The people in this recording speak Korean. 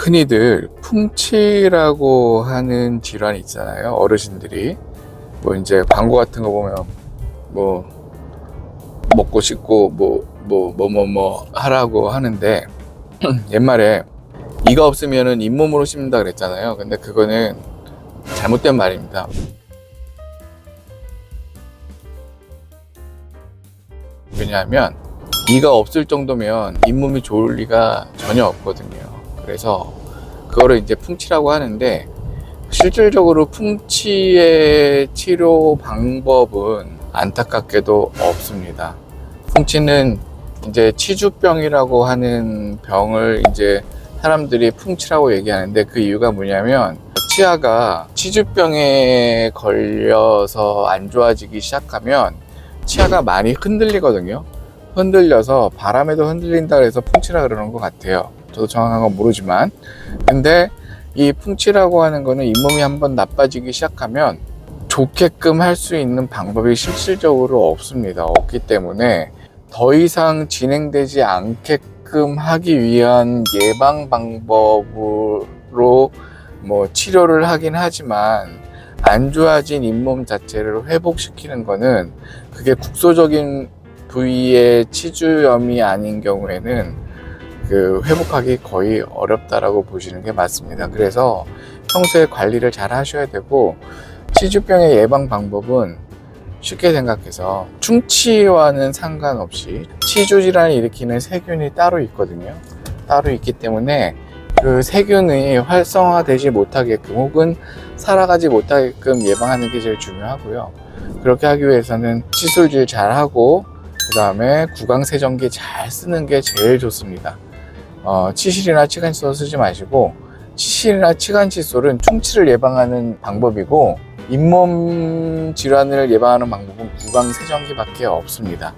흔히들 풍치라고 하는 질환이 있잖아요. 어르신들이 뭐 이제 광고 같은 거 보면 뭐 먹고 싶고 뭐 뭐 뭐 뭐 뭐 하라고 하는데 옛말에 이가 없으면은 잇몸으로 씹는다 그랬잖아요. 근데 그거는 잘못된 말입니다. 왜냐하면 이가 없을 정도면 잇몸이 좋을 리가 전혀 없거든요. 그래서 그거를 이제 풍치라고 하는데 실질적으로 풍치의 치료 방법은 안타깝게도 없습니다. 풍치는 이제 치주병이라고 하는 병을 이제 사람들이 풍치라고 얘기하는데 그 이유가 뭐냐면 치아가 치주병에 걸려서 안 좋아지기 시작하면 치아가 많이 흔들리거든요. 흔들려서 바람에도 흔들린다 그래서 풍치라 그러는 것 같아요. 저도 정확한 건 모르지만. 근데 이 풍치라고 하는 거는 잇몸이 한번 나빠지기 시작하면 좋게끔 할 수 있는 방법이 실질적으로 없습니다. 없기 때문에 더 이상 진행되지 않게끔 하기 위한 예방 방법으로 뭐 치료를 하긴 하지만 안 좋아진 잇몸 자체를 회복시키는 거는 그게 국소적인 부위의 치주염이 아닌 경우에는 그 회복하기 거의 어렵다라고 보시는 게 맞습니다. 그래서 평소에 관리를 잘 하셔야 되고 치주병의 예방 방법은 쉽게 생각해서 충치와는 상관없이 치주 질환을 일으키는 세균이 따로 있거든요. 따로 있기 때문에 그 세균이 활성화되지 못하게끔 혹은 살아가지 못하게끔 예방하는 게 제일 중요하고요. 그렇게 하기 위해서는 치술질 잘 하고 그 다음에 구강세정기 잘 쓰는 게 제일 좋습니다. 어, 치실이나 치간칫솔 쓰지 마시고 치실이나 치간칫솔은 충치를 예방하는 방법이고 잇몸 질환을 예방하는 방법은 구강 세정기밖에 없습니다.